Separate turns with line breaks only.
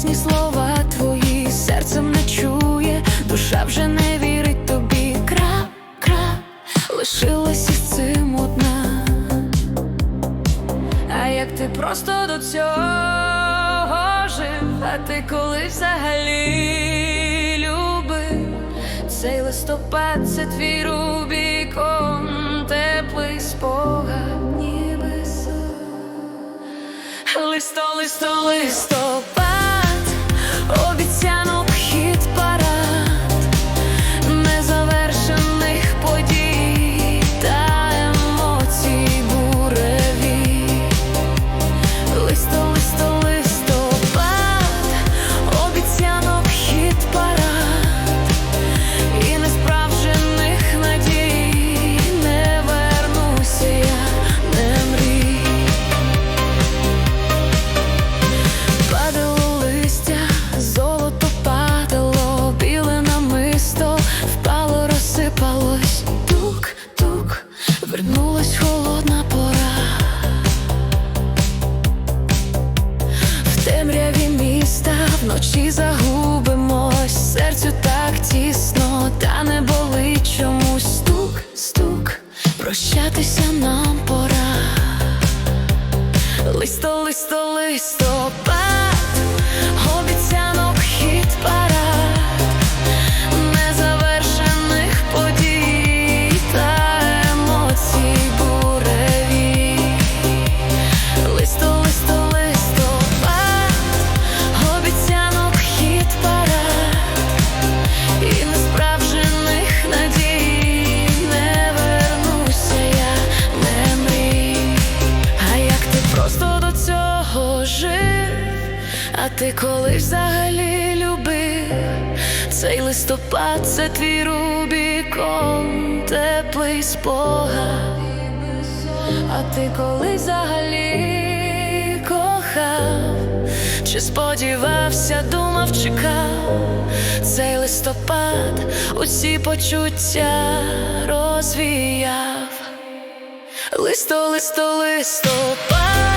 пісні, слова твої серцем не чує, душа вже не вірить тобі. Кра, кра, лишилась із цим одна. А як ти просто до цього жив, а ти колись взагалі любив цей листопад, це твій рубікон, теплий спогад, ніби сон. Листо, листо, листопад, вночі загубимось, серцю так тісно, та не болить чомусь. Стук, стук, прощатися нам пора. Листо, листо, листопад, а ти колись взагалі любив цей листопад, це твій рубікон, теплий спогад. А ти колись взагалі кохав, чи сподівався, думав, чекав цей листопад, усі почуття розвіяв. Листо, листо, листопад